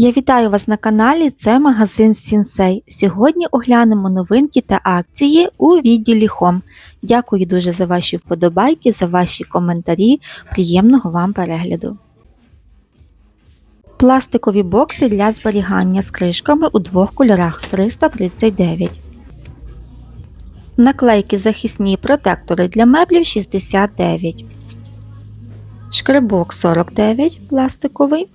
Я вітаю вас на каналі, це магазин Сінсей. Сьогодні оглянемо новинки та акції у відділі Home. Дякую дуже за ваші вподобайки, за ваші коментарі. Приємного вам перегляду. Пластикові бокси для зберігання з кришками у двох кольорах 339. Наклейки захисні протектори для меблів 69. Шкребок 49 пластиковий.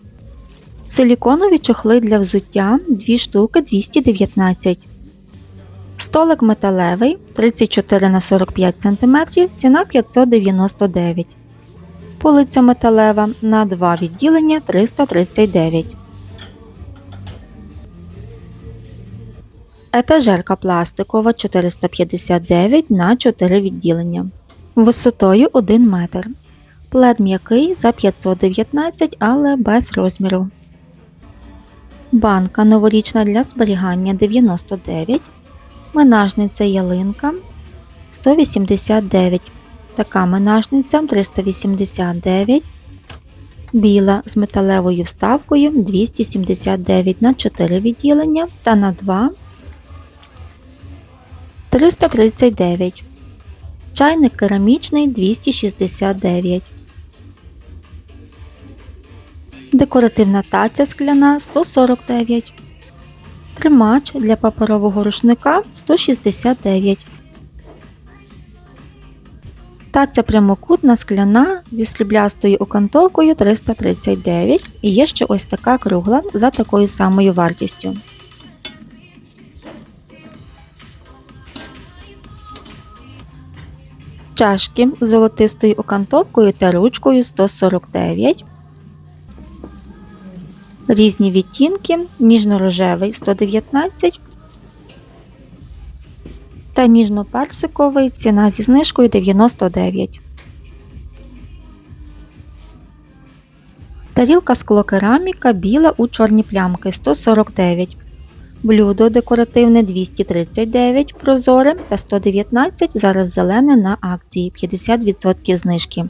Силіконові чохли для взуття 2 штуки 219. Столик металевий 34 на 45 см, ціна 599. Полиця металева на 2 відділення 339. Етажерка пластикова 459 на 4 відділення. Висотою 1 метр. Плед м'який за 519, але без розміру. Банка новорічна для зберігання 99. Менажниця ялинка 189. Така менажниця 389. Біла з металевою вставкою 279 на 4 відділення та на 2 339. Чайник керамічний 269. Декоративна таця скляна 149. Тримач для паперового рушника 169. Таця прямокутна скляна зі сріблястою окантовкою 339 і є ще ось така кругла за такою самою вартістю. Чашки з золотистою окантовкою та ручкою 149. Різні відтінки, ніжно-рожевий 119 та ніжно-персиковий ціна зі знижкою 99. Тарілка склокераміка біла у чорні плямки 149. Блюдо декоративне 239 прозоре та 119 зараз зелене на акції 50% знижки.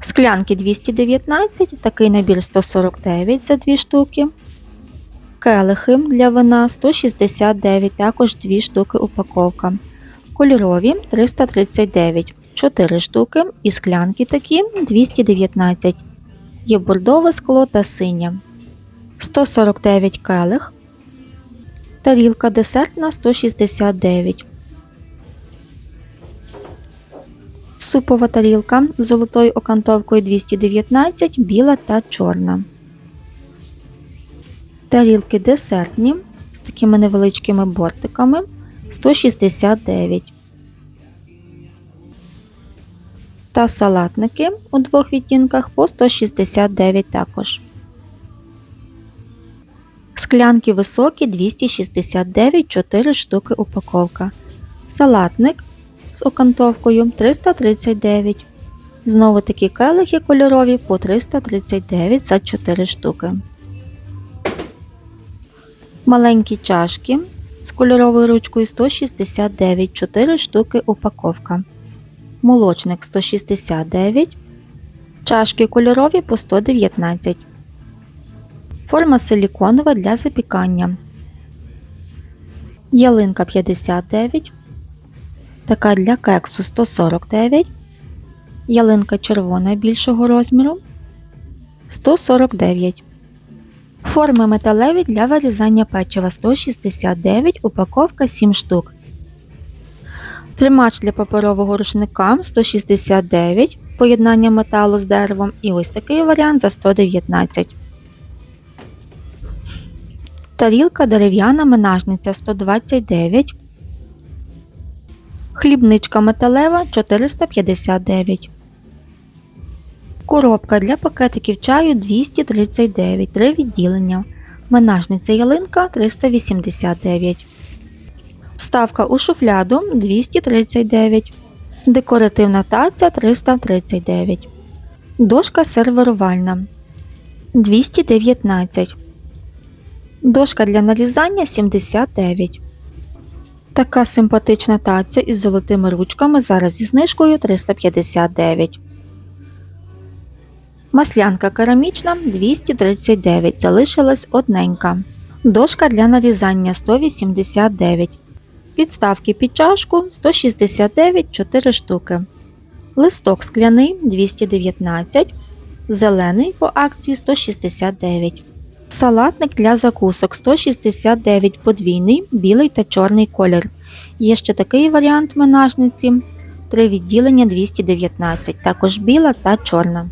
Склянки 219, такий набір 149 за 2 штуки. Келихи для вина 169, також 2 штуки упаковка. Кольорові 339, 4 штуки і склянки такі 219. Є бордове скло та синє. 149 келих. Тарілка десертна 169. Супова тарілка з золотою окантовкою 219, біла та чорна. Тарілки десертні з такими невеличкими бортиками 169. Та салатники у двох відтінках по 169 також. Склянки високі 269 4 штуки упаковка. Салатник з окантовкою 339. Знову такі келихи кольорові по 339 за 4 штуки. Маленькі чашки з кольоровою ручкою 169 4 штуки упаковка. Молочник 169. Чашки кольорові по 119. Форма силіконова для запікання. Ялинка 59 така для кексу 149, ялинка червона більшого розміру 149. Форми металеві для вирізання печива 169, упаковка 7 штук. Тримач для паперового рушника 169, поєднання металу з деревом і ось такий варіант за 119. Тарілка дерев'яна менажниця 129 хлібничка металева 459. Коробка для пакетиків чаю 239 3 відділення. Менажниця ялинка 389. Вставка у шуфляду 239. Декоративна таця 339. Дошка серверувальна 219. Дошка для нарізання 79. Така симпатична таця із золотими ручками зараз зі знижкою 359. Маслянка керамічна 239, залишилась одненька. Дошка для нарізання 189. Підставки під чашку 169 4 штуки. Листок скляний 219. Зелений по акції 169. Салатник для закусок 169 подвійний, білий та чорний колір. Є ще такий варіант менажниці. Три відділення 219, також біла та чорна.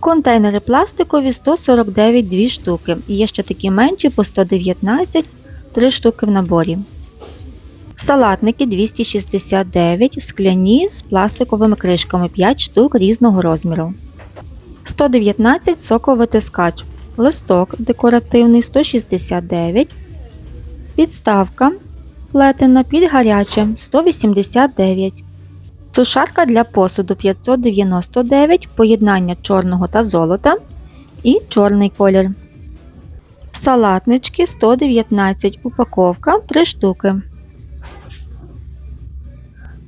Контейнери пластикові 149 2 штуки. Є ще такі менші по 119 3 штуки в наборі. Салатники 269 скляні з пластиковими кришками 5 штук різного розміру. 119 соковитискач. Листок декоративний 169. Підставка плетена під гаряче 189. Сушарка для посуду 599 поєднання чорного та золота і чорний колір. Салатнички 119 упаковка 3 штуки.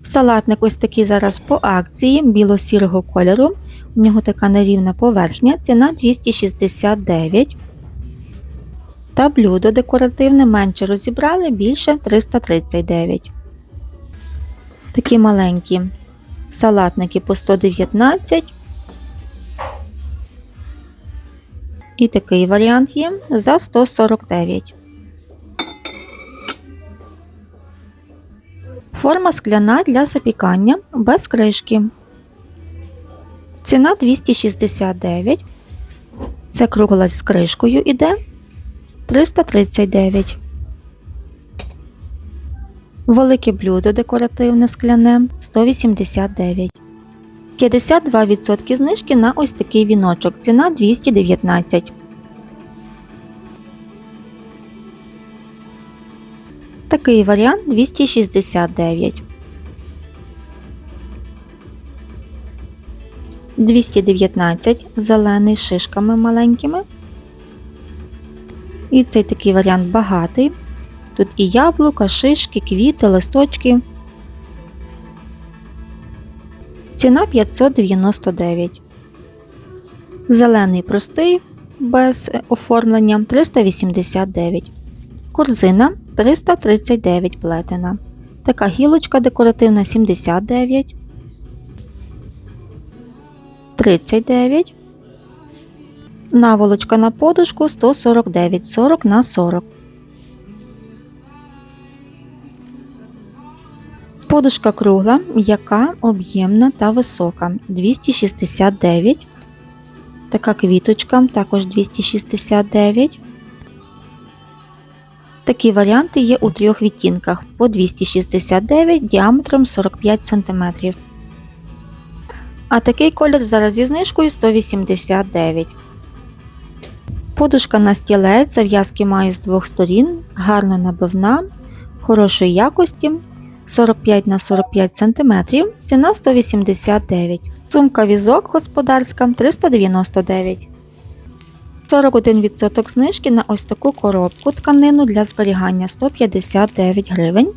Салатник ось такий зараз по акції біло-сірого кольору. У нього така нерівна поверхня, ціна 269. Та блюдо декоративне менше розібрали більше 339. Такі маленькі салатники по 119. І такий варіант є за 149. Форма скляна для запікання без кришки. Ціна 269. Це кругла з кришкою іде 339. Велике блюдо декоративне скляне 189. 52% знижки на ось такий віночок. Ціна 219. Такий варіант 269. 219 зелений шишками маленькими. І цей такий варіант багатий. Тут і яблука, шишки, квіти, листочки. Ціна 599. Зелений простий без оформлення 389. Корзина 339 плетена. Така гілочка декоративна 79. 39. Наволочка на подушку 149 40 на 40. Подушка кругла, м'яка, об'ємна та висока 269. Така квіточка також 269. Такі варіанти є у трьох відтінках по 269 діаметром 45 см. А такий колір зараз зі знижкою 189. Подушка на стілець, зав'язки має з двох сторін, гарно набивна, хорошої якості 45 на 45 см, ціна 189 Сумка візок господарська 399 41% знижки на ось таку коробку тканину для зберігання 159 гривень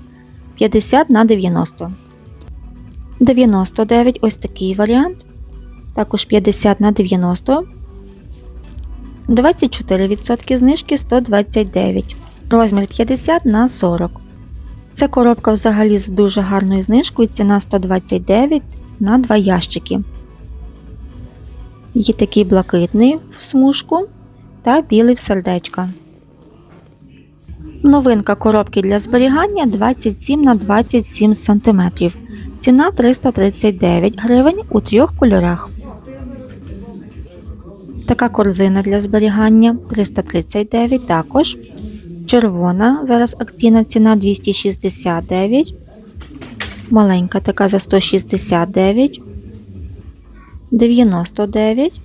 50 на 90 99 ось такий варіант. Також 50 на 90 24% знижки 129 Розмір 50 на 40 Це коробка взагалі з дуже гарною знижкою. Ціна 129 на 2 ящики. Є такий блакитний в смужку та білий в сердечка. Новинка коробки для зберігання 27 на 27 см. Ціна 339 гривень у трьох кольорах. Така корзина для зберігання 339 також. Червона, зараз акційна ціна 269. Маленька така за 169. 99.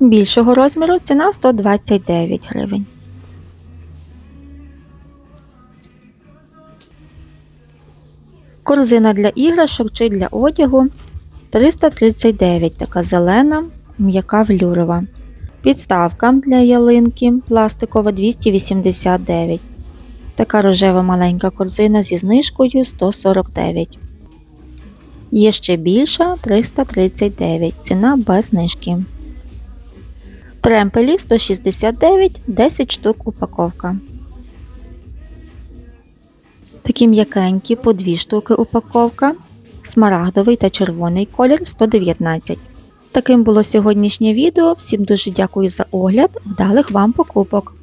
Більшого розміру ціна 129 гривень. Корзина для іграшок чи для одягу 339, така зелена, м'яка влюрова. Підставка для ялинки пластикова 289. Така рожева маленька корзина зі знижкою 149. Є ще більша 339, ціна без знижки. Тремпелі 169, 10 штук упаковка. Такі м'якенькі по дві штуки упаковка. Смарагдовий та червоний колір 119. Таким було сьогоднішнє відео. Всім дуже дякую за огляд. Вдалих вам покупок!